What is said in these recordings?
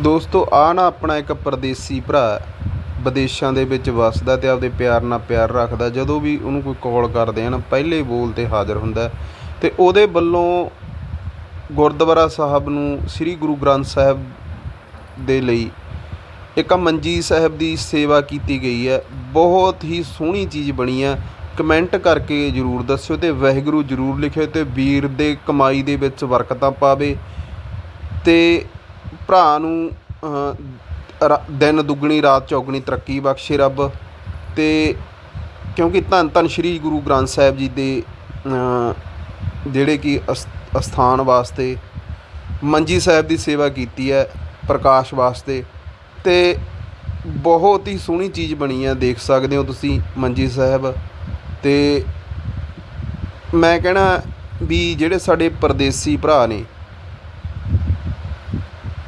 ਦੋਸਤੋ ਆ ਨਾ ਆਪਣਾ ਇੱਕ ਪਰਦੇਸੀ ਭਰਾ ਵਿਦੇਸ਼ਾਂ ਦੇ ਵਿੱਚ ਵੱਸਦਾ ਅਤੇ ਆਪਦੇ ਪਿਆਰ ਨਾਲ ਪਿਆਰ ਰੱਖਦਾ। ਜਦੋਂ ਵੀ ਉਹਨੂੰ ਕੋਈ ਕਾਲ ਕਰਦੇ ਹਨ, ਪਹਿਲੇ ਬੋਲ ਤੇ ਹਾਜ਼ਰ ਹੁੰਦਾ ਅਤੇ ਉਹਦੇ ਵੱਲੋਂ ਗੁਰਦੁਆਰਾ ਸਾਹਿਬ ਨੂੰ ਸ੍ਰੀ ਗੁਰੂ ਗ੍ਰੰਥ ਸਾਹਿਬ ਦੇ ਲਈ ਇੱਕ ਮੰਜੀ ਸਾਹਿਬ ਦੀ ਸੇਵਾ ਕੀਤੀ ਗਈ ਹੈ। ਬਹੁਤ ਹੀ ਸੋਹਣੀ ਚੀਜ਼ ਬਣੀ ਹੈ। ਕਮੈਂਟ ਕਰਕੇ ਜਰੂਰ ਦੱਸਿਓ ਅਤੇ ਵਾਹਿਗੁਰੂ ਜਰੂਰ ਲਿਖਿਓ ਅਤੇ ਵੀਰ ਦੇ ਕਮਾਈ ਦੇ ਵਿੱਚ ਬਰਕਤਾਂ ਪਾਵੇ। ਅਤੇ ਭਰਾ ਨੂੰ ਅਹ, ਰਾ- ਦਿਨ ਦੁੱਗਣੀ ਰਾਤ ਚੌਗਣੀ ਤਰੱਕੀ ਬਖਸ਼ੇ ਰੱਬ ਅਤੇ ਕਿਉਂਕਿ ਧੰਨ ਧੰਨ ਸ਼੍ਰੀ ਗੁਰੂ ਗ੍ਰੰਥ ਸਾਹਿਬ ਜੀ ਦੇ ਜਿਹੜੇ ਕਿ ਅਸ- ਅਸਥਾਨ ਵਾਸਤੇ ਮੰਜੀ ਸਾਹਿਬ ਦੀ ਸੇਵਾ ਕੀਤੀ ਹੈ ਪ੍ਰਕਾਸ਼ ਵਾਸਤੇ ਅਤੇ ਬਹੁਤ ਹੀ ਸੋਹਣੀ ਚੀਜ਼ ਬਣੀ ਹੈ ਦੇਖ ਸਕਦੇ ਹੋ ਤੁਸੀਂ ਮੰਜੀ ਸਾਹਿਬ ਅਤੇ ਮੈਂ ਕਹਿਣਾ ਵੀ ਜਿਹੜੇ ਸਾਡੇ ਪਰਦੇਸੀ ਭਰਾ ਨੇ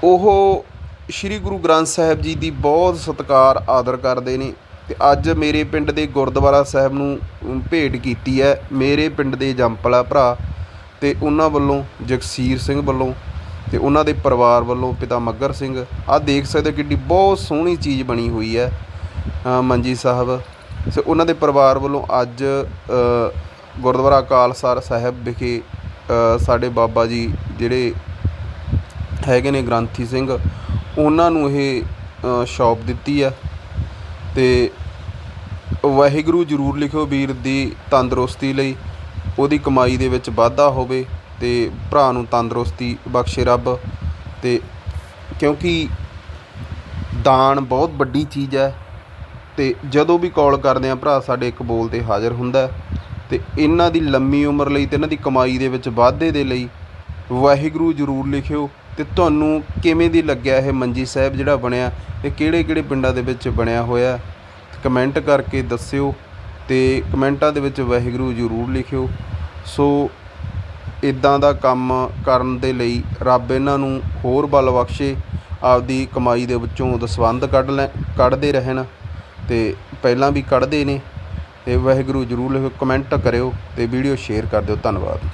ਉਹ ਸ੍ਰੀ ਗੁਰੂ ਗ੍ਰੰਥ ਸਾਹਿਬ ਜੀ ਦੀ ਬਹੁਤ ਸਤਿਕਾਰ, ਆਦਰ ਕਰਦੇ ਨੇ ਅਤੇ ਅੱਜ ਮੇਰੇ ਪਿੰਡ ਦੇ ਗੁਰਦੁਆਰਾ ਸਾਹਿਬ ਨੂੰ ਭੇਟ ਕੀਤੀ ਹੈ ਮੇਰੇ ਪਿੰਡ ਦੇ ਜੰਪਲਾ ਭਰਾ ਅਤੇ ਉਹਨਾਂ ਵੱਲੋਂ, ਜਗਸੀਰ ਸਿੰਘ ਵੱਲੋਂ ਅਤੇ ਉਹਨਾਂ ਦੇ ਪਰਿਵਾਰ ਵੱਲੋਂ, ਪਿਤਾ ਮੱਗਰ ਸਿੰਘ। ਆਹ ਦੇਖ ਸਕਦੇ ਹੋ ਕਿੱਡੀ ਬਹੁਤ ਸੋਹਣੀ ਚੀਜ਼ ਬਣੀ ਹੋਈ ਹੈ ਮੰਜੀ ਸਾਹਿਬ। ਤੇ ਉਹਨਾਂ ਦੇ ਪਰਿਵਾਰ ਵੱਲੋਂ ਅੱਜ ਗੁਰਦੁਆਰਾ ਅਕਾਲਸਰ ਸਾਹਿਬ ਵਿਖੇ ਸਾਡੇ ਬਾਬਾ ਜੀ ਜਿਹੜੇ ਹੈਗੇ ਨੇ ਗ੍ਰੰਥੀ ਸਿੰਘ ਉਹਨਾਂ ਨੂੰ ਇਹ ਅ, ਸ਼ੌਪ ਦਿੱਤੀ ਆ। ਅਤੇ ਵਾਹਿਗੁਰੂ ਜਰੂਰ ਲਿਖਿਓ ਵੀਰ ਦੀ ਤੰਦਰੁਸਤੀ ਲਈ ਉਹਦੀ ਕਮਾਈ ਦੇ ਵਿੱਚ ਵਾਧਾ ਹੋਵੇ ਅਤੇ ਭਰਾ ਨੂੰ ਤੰਦਰੁਸਤੀ ਬਖਸ਼ੇ ਰੱਬ। ਅਤੇ ਕਿਉਂਕਿ ਦਾਨ ਬਹੁਤ ਵੱਡੀ ਚੀਜ਼ ਹੈ ਅਤੇ ਜਦੋਂ ਵੀ ਕਾਲ ਕਰਦੇ ਆ ਭਰਾ ਸਾਡੇ ਇੱਕ ਬੋਲ ਤੇ ਹਾਜ਼ਰ ਹੁੰਦਾ ਅਤੇ ਇਹਨਾਂ ਦੀ ਲੰਮੀ ਉਮਰ ਲਈ ਅਤੇ ਇਹਨਾਂ ਦੀ ਕਮਾਈ ਦੇ ਵਿੱਚ ਵਾਧੇ ਦੇ ਲਈ ਵਾਹਿਗੁਰੂ ਜਰੂਰ ਲਿਖਿਓ। ਅਤੇ ਤੁਹਾਨੂੰ ਕਿਵੇਂ ਦੀ ਲੱਗਿਆ ਇਹ ਮੰਜੀ ਸਾਹਿਬ ਜਿਹੜਾ ਬਣਿਆ ਇਹ ਕਿਹੜੇ ਕਿਹੜੇ ਪਿੰਡਾਂ ਦੇ ਵਿੱਚ ਬਣਿਆ ਹੋਇਆ? ਕਮੈਂਟ ਕਰਕੇ ਦੱਸਿਓ ਅਤੇ ਕਮੈਂਟਾਂ ਦੇ ਵਿੱਚ ਵਾਹਿਗੁਰੂ ਜਰੂਰ ਲਿਖਿਓ। ਸੋ ਇਦਾਂ ਦਾ ਕੰਮ ਕਰਨ ਦੇ ਲਈ ਰੱਬ ਇਹਨਾਂ ਨੂੰ ਹੋਰ ਬਲ ਬਖਸ਼ੇ, ਆਪਦੀ ਕਮਾਈ ਦੇ ਵਿੱਚੋਂ ਦਸਵੰਧ ਕੱਢ ਲੈ, ਕੱਢਦੇ ਰਹਿਣ ਤੇ ਪਹਿਲਾਂ ਵੀ ਕੱਢਦੇ ਨੇ ਤੇ ਵਾਹਿਗੁਰੂ ਜਰੂਰ ਲਿਖੋ ਕਮੈਂਟ ਕਰਿਓ ਤੇ ਵੀਡੀਓ ਸ਼ੇਅਰ ਕਰ ਦਿਓ। ਧੰਨਵਾਦ।